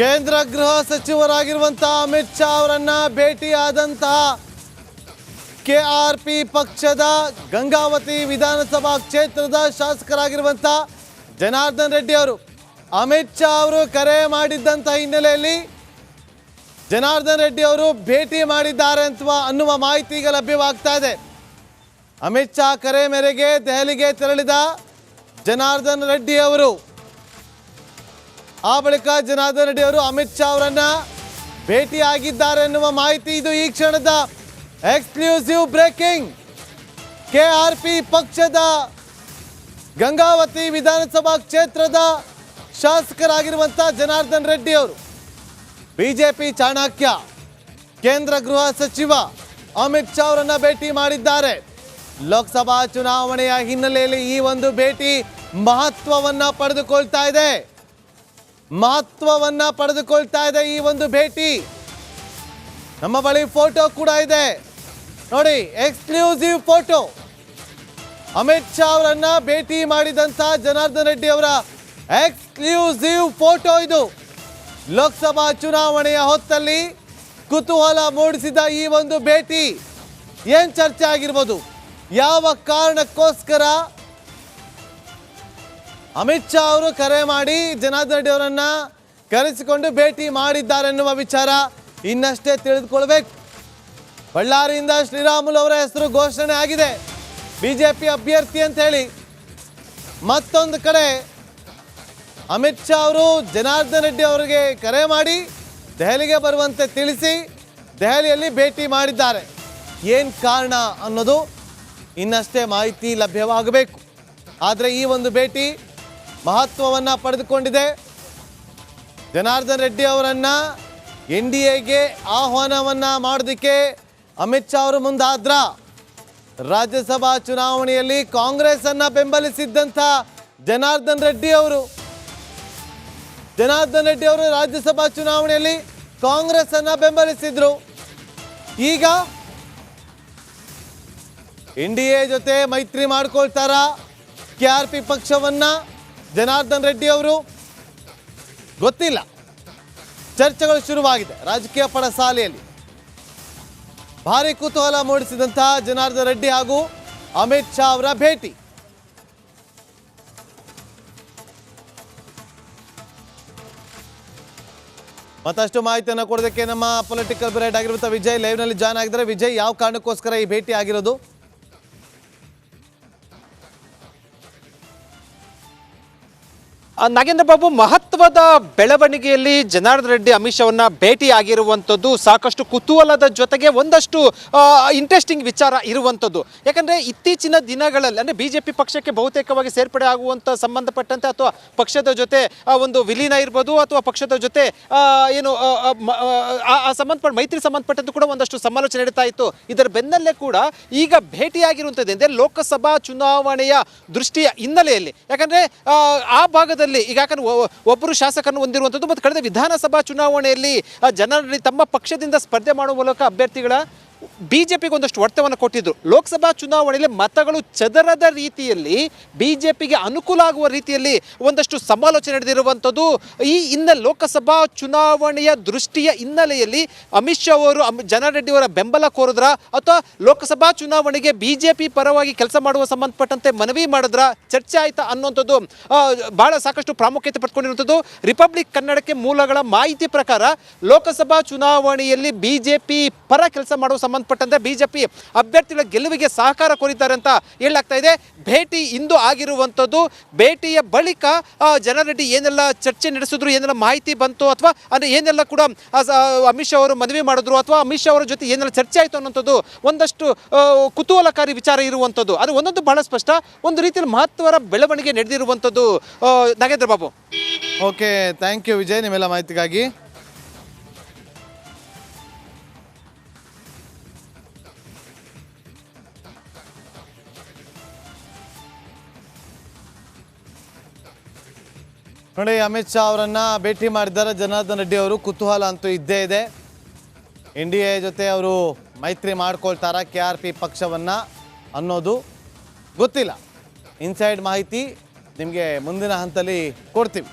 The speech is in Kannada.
ಕೇಂದ್ರ ಗೃಹ ಸಚಿವರಾಗಿರುವಂತಹ ಅಮಿತ್ ಶಾ ಅವರನ್ನ ಭೇಟಿಯಾದಂತಹ ಕೆ ಆರ್ ಪಿ ಪಕ್ಷದ ಗಂಗಾವತಿ ವಿಧಾನಸಭಾ ಕ್ಷೇತ್ರದ ಶಾಸಕರಾಗಿರುವಂತಹ ಜನಾರ್ದನ್ ರೆಡ್ಡಿ ಅವರು. ಅಮಿತ್ ಶಾ ಅವರು ಕರೆ ಮಾಡಿದ್ದಂಥ ಹಿನ್ನೆಲೆಯಲ್ಲಿ ಜನಾರ್ದನ್ ರೆಡ್ಡಿ ಅವರು ಭೇಟಿ ಮಾಡಿದ್ದಾರೆ ಅಂತ ಅನ್ನುವ ಮಾಹಿತಿ ಈಗ ಲಭ್ಯವಾಗ್ತಾ ಇದೆ. ಅಮಿತ್ ಶಾ ಕರೆ ಮೇರೆಗೆ ದೆಹಲಿಗೆ ತೆರಳಿದ ಜನಾರ್ದನ್ ರೆಡ್ಡಿ ಅವರು. ಆ ಬಳಿಕ ಜನಾರ್ದನ್ ರೆಡ್ಡಿ ಅವರು ಅಮಿತ್ ಶಾ ಅವರನ್ನ ಭೇಟಿಯಾಗಿದ್ದಾರೆ ಎನ್ನುವ ಮಾಹಿತಿ ಇದು ಈ ಕ್ಷಣದ exclusive breaking. K R P ಪಕ್ಷದ ಗಂಗಾವತಿ ವಿಧಾನಸಭಾ ಕ್ಷೇತ್ರದ ಶಾಸಕರಾಗಿರುವಂಥ ಜನಾರ್ದನ್ ರೆಡ್ಡಿ ಅವರು, ಬಿಜೆಪಿ ಚಾಣಕ್ಯ, ಕೇಂದ್ರ ಗೃಹ ಸಚಿವ ಅಮಿತ್ ಶಾ ಅವರನ್ನ ಭೇಟಿ ಮಾಡಿದ್ದಾರೆ. ಲೋಕಸಭಾ ಚುನಾವಣೆಯ ಹಿನ್ನೆಲೆಯಲ್ಲಿ ಈ ಒಂದು ಭೇಟಿ ಮಹತ್ವವನ್ನ ಪಡೆದುಕೊಳ್ತಾ ಇದೆ. ಮಹತ್ವವನ್ನ ಪಡೆದುಕೊಳ್ತಾ ಇದೆ ಈ ಒಂದು ಭೇಟಿ. ನಮ್ಮ ಬಳಿ ಫೋಟೋ ಕೂಡ ಇದೆ. ನೋಡಿ ಎಕ್ಸ್ಕ್ಲೂಸಿವ್ ಫೋಟೋ. ಅಮಿತ್ ಶಾ ಅವರನ್ನ ಭೇಟಿ ಮಾಡಿದಂತ ಜನಾರ್ದನ್ ರೆಡ್ಡಿ ಅವರ ಎಕ್ಸ್ಕ್ಲೂಸಿವ್ ಫೋಟೋ ಇದು. ಲೋಕಸಭಾ ಚುನಾವಣೆಯ ಹೊತ್ತಲ್ಲಿ ಕುತೂಹಲ ಮೂಡಿಸಿದ ಈ ಒಂದು ಭೇಟಿ. ಏನ್ ಚರ್ಚೆ ಆಗಿರ್ಬೋದು? ಯಾವ ಕಾರಣಕ್ಕೋಸ್ಕರ ಅಮಿತ್ ಶಾ ಅವರು ಕರೆ ಮಾಡಿ ಜನಾರ್ದನ್ ರೆಡ್ಡಿ ಅವರನ್ನ ಕರೆಸಿಕೊಂಡು ಭೇಟಿ ಮಾಡಿದ್ದಾರೆ ಎನ್ನುವ ವಿಚಾರ ಇನ್ನಷ್ಟೇ ತಿಳಿದುಕೊಳ್ಬೇಕು. ಬಳ್ಳಾರಿಯಿಂದ ಶ್ರೀರಾಮುಲು ಅವರ ಹೆಸರು ಘೋಷಣೆ ಆಗಿದೆ. ಬಿಜೆಪಿ ಅಭ್ಯರ್ಥಿ ಅಂತ ಹೇಳಿ. ಮತ್ತೊಂದು ಕಡೆ ಅಮಿತ್ ಶಾ ಅವರು ಜನಾರ್ದನ್ ರೆಡ್ಡಿ ಅವರಿಗೆ ಕರೆ ಮಾಡಿ ದೆಹಲಿಗೆ ಬರುವಂತೆ ತಿಳಿಸಿ ದೆಹಲಿಯಲ್ಲಿ ಭೇಟಿ ಮಾಡಿದ್ದಾರೆ. ಏನು ಕಾರಣ ಅನ್ನೋದು ಇನ್ನಷ್ಟೇ ಮಾಹಿತಿ ಲಭ್ಯವಾಗಬೇಕು. ಆದರೆ ಈ ಒಂದು ಭೇಟಿ ಮಹತ್ವವನ್ನು ಪಡೆದುಕೊಂಡಿದೆ. ಜನಾರ್ದನ್ ರೆಡ್ಡಿ ಅವರನ್ನು ಎನ್ ಡಿ ಎಗೆ ಆಹ್ವಾನವನ್ನು ಮಾಡೋದಕ್ಕೆ ಅಮಿತ್ ಶಾ ಅವರು ಮುಂದಾದ್ರ ರಾಜ್ಯಸಭಾ ಚುನಾವಣೆಯಲ್ಲಿ ಕಾಂಗ್ರೆಸ್ ಅನ್ನ ಬೆಂಬಲಿಸಿದ್ದಂಥ ಜನಾರ್ದನ್ ರೆಡ್ಡಿ ಅವರು. ಜನಾರ್ದನ್ ರೆಡ್ಡಿ ಅವರು ರಾಜ್ಯಸಭಾ ಚುನಾವಣೆಯಲ್ಲಿ ಕಾಂಗ್ರೆಸ್ ಅನ್ನ ಬೆಂಬಲಿಸಿದ್ರು. ಈಗ ಎನ್ ಡಿ ಎ ಜೊತೆ ಮೈತ್ರಿ ಮಾಡ್ಕೊಳ್ತಾರ? ಕೆ ಆರ್ ಪಿ ಪಕ್ಷವನ್ನ ಜನಾರ್ದನ್ ರೆಡ್ಡಿ ಅವರು? ಗೊತ್ತಿಲ್ಲ. ಚರ್ಚೆಗಳು ಶುರುವಾಗಿದೆ. ರಾಜಕೀಯ ಪಡಸಾಲೆಯಲ್ಲಿ ಭಾರಿ ಕುತೂಹಲ ಮೂಡಿಸಿದಂತಹ ಜನಾರ್ದನ್ ರೆಡ್ಡಿ ಹಾಗೂ ಅಮಿತ್ ಶಾ ಅವರ ಭೇಟಿ. ಮತ್ತಷ್ಟು ಮಾಹಿತಿಯನ್ನು ಕೊಡೋದಕ್ಕೆ ನಮ್ಮ ಪೊಲಿಟಿಕಲ್ ಬ್ರೈಡ್ ಆಗಿರುವಂಥ ವಿಜಯ್ ಲೈವ್ನಲ್ಲಿ ಜಾಯ್ನ್ ಆಗಿದ್ದಾರೆ. ವಿಜಯ್, ಯಾವ ಕಾರಣಕ್ಕೋಸ್ಕರ ಈ ಭೇಟಿ ಆಗಿರೋದು? ಆ, ನಾಗೇಂದ್ರ ಬಾಬು ಮಹತ್ವದ ಬೆಳವಣಿಗೆಯಲ್ಲಿ ಜನಾರ್ದನ್ ರೆಡ್ಡಿ ಅಮಿತ್ ಶಾ ಭೇಟಿ ಆಗಿರುವಂಥದ್ದು ಸಾಕಷ್ಟು ಕುತೂಹಲದ ಜೊತೆಗೆ ಒಂದಷ್ಟು ಇಂಟ್ರೆಸ್ಟಿಂಗ್ ವಿಚಾರ ಇರುವಂಥದ್ದು. ಯಾಕಂದ್ರೆ ಇತ್ತೀಚಿನ ದಿನಗಳಲ್ಲಿ ಅಂದ್ರೆ ಬಿಜೆಪಿ ಪಕ್ಷಕ್ಕೆ ಬಹುತೇಕವಾಗಿ ಸೇರ್ಪಡೆ ಆಗುವಂತ ಸಂಬಂಧಪಟ್ಟಂತೆ ಅಥವಾ ಪಕ್ಷದ ಜೊತೆ ಒಂದು ವಿಲೀನ ಇರ್ಬೋದು ಅಥವಾ ಪಕ್ಷದ ಜೊತೆ ಏನು ಆ, ಸಂಬಂಧಪಟ್ಟ ಮೈತ್ರಿ ಸಂಬಂಧಪಟ್ಟಂತೆ ಕೂಡ ಒಂದಷ್ಟು ಸಮಾಲೋಚನೆ ನಡೀತಾ ಇತ್ತು. ಇದರ ಬೆನ್ನಲ್ಲೇ ಕೂಡ ಈಗ ಭೇಟಿಯಾಗಿರುವಂಥದ್ದು ಅಂದರೆ ಲೋಕಸಭಾ ಚುನಾವಣೆಯ ದೃಷ್ಟಿಯ ಹಿನ್ನೆಲೆಯಲ್ಲಿ. ಯಾಕಂದ್ರೆ ಆ, ಭಾಗದಲ್ಲಿ ಈಗ ಯಾಕಂದ್ರೆ ಒ- ಒಬ್ಬರು ಶಾಸಕರನ್ನು ಹೊಂದಿರುವಂಥದ್ದು. ಮತ್ತು ಕಳೆದ ವಿಧಾನಸಭಾ ಚುನಾವಣೆಯಲ್ಲಿ ಜನರಲ್ಲಿ ತಮ್ಮ ಪಕ್ಷದಿಂದ ಸ್ಪರ್ಧೆ ಮಾಡುವ ಮೂಲಕ ಅಭ್ಯರ್ಥಿಗಳ ಬಿಜೆಪಿಗೆ ಒಂದಷ್ಟು ಒತ್ತವನ್ನು ಕೊಟ್ಟಿದ್ದರು ಲೋಕಸಭಾ ಚುನಾವಣೆಯಲ್ಲಿ ಮತಗಳು ಚದರದ ರೀತಿಯಲ್ಲಿ ಬಿಜೆಪಿಗೆ ಅನುಕೂಲ ಆಗುವ ರೀತಿಯಲ್ಲಿ ಒಂದಷ್ಟು ಸಮಾಲೋಚನೆ ನಡೆದಿರುವಂಥದ್ದು. ಈ ಇನ್ನ ಲೋಕಸಭಾ ಚುನಾವಣೆಯ ದೃಷ್ಟಿಯ ಹಿನ್ನೆಲೆಯಲ್ಲಿ ಅಮಿತ್ ಶಾ ಅವರು ಜನಾರೆಡ್ಡಿ ಅವರ ಬೆಂಬಲ ಕೋರಿದ್ರ ಅಥವಾ ಲೋಕಸಭಾ ಚುನಾವಣೆಗೆ ಬಿಜೆಪಿ ಪರವಾಗಿ ಕೆಲಸ ಮಾಡುವ ಸಂಬಂಧಪಟ್ಟಂತೆ ಮನವಿ ಮಾಡಿದ್ರ ಚರ್ಚೆ ಆಯಿತಾ ಅನ್ನುವಂಥದ್ದು ಬಹಳ ಸಾಕಷ್ಟು ಪ್ರಾಮುಖ್ಯತೆ ಪಡ್ಕೊಂಡಿರುವಂಥದ್ದು. ರಿಪಬ್ಲಿಕ್ ಕನ್ನಡಕ್ಕೆ ಮೂಲಗಳ ಮಾಹಿತಿ ಪ್ರಕಾರ ಲೋಕಸಭಾ ಚುನಾವಣೆಯಲ್ಲಿ ಬಿಜೆಪಿ ಪರ ಕೆಲಸ ಮಾಡುವ ಸಂಬಂಧಪಟ್ಟಂತೆ ಬಿಜೆಪಿ ಅಭ್ಯರ್ಥಿಗಳ ಗೆಲುವಿಗೆ ಸಹಕಾರ ಕೋರಿದ್ದಾರೆ ಅಂತ ಹೇಳಲಾಗ್ತಾ ಇದೆ. ಭೇಟಿ ಇಂದು ಆಗಿರುವಂಥದ್ದು. ಭೇಟಿಯ ಬಳಿಕ ಜನಾರೆಡ್ಡಿ ಏನೆಲ್ಲ ಚರ್ಚೆ ನಡೆಸಿದ್ರು, ಏನೆಲ್ಲ ಮಾಹಿತಿ ಬಂತು ಅಥವಾ, ಅಂದರೆ ಏನೆಲ್ಲ ಕೂಡ ಅಮಿತ್ ಶಾ ಅವರು ಮನವಿ ಮಾಡಿದ್ರು ಅಥವಾ ಅಮಿತ್ ಶಾ ಅವರ ಜೊತೆ ಏನೆಲ್ಲ ಚರ್ಚೆ ಆಯಿತು ಅನ್ನೋಂಥದ್ದು ಒಂದಷ್ಟು ಕುತೂಹಲಕಾರಿ ವಿಚಾರ ಇರುವಂಥದ್ದು. ಅದು ಒಂದೊಂದು ಬಹಳ ಸ್ಪಷ್ಟ. ಒಂದು ರೀತಿಯಲ್ಲಿ ಮಹತ್ವರ ಬೆಳವಣಿಗೆ ನಡೆದಿರುವಂಥದ್ದು Nagendra Babu. Okay thank you Vijay, ನಿಮ್ಮೆಲ್ಲ ಮಾಹಿತಿಗಾಗಿ. ನೋಡಿ, ಅಮಿತ್ ಶಾ ಅವರನ್ನ ಭೇಟಿ ಮಾಡಿದ್ದಾರೆ. ಜನಾರ್ದನ್ ರೆಡ್ಡಿ ಅವರು ಕುತೂಹಲ ಅಂತೂ ಇದ್ದೇ ಇದೆ. ಎನ್ ಡಿ ಎ ಜೊತೆ ಅವರು ಮೈತ್ರಿ ಮಾಡ್ಕೊಳ್ತಾರ ಕೆ ಆರ್ ಪಿ ಪಕ್ಷವನ್ನು ಅನ್ನೋದು ಗೊತ್ತಿಲ್ಲ. ಇನ್ಸೈಡ್ ಮಾಹಿತಿ ನಿಮಗೆ ಮುಂದಿನ ಹಂತದಲ್ಲಿ ಕೊಡ್ತೀವಿ.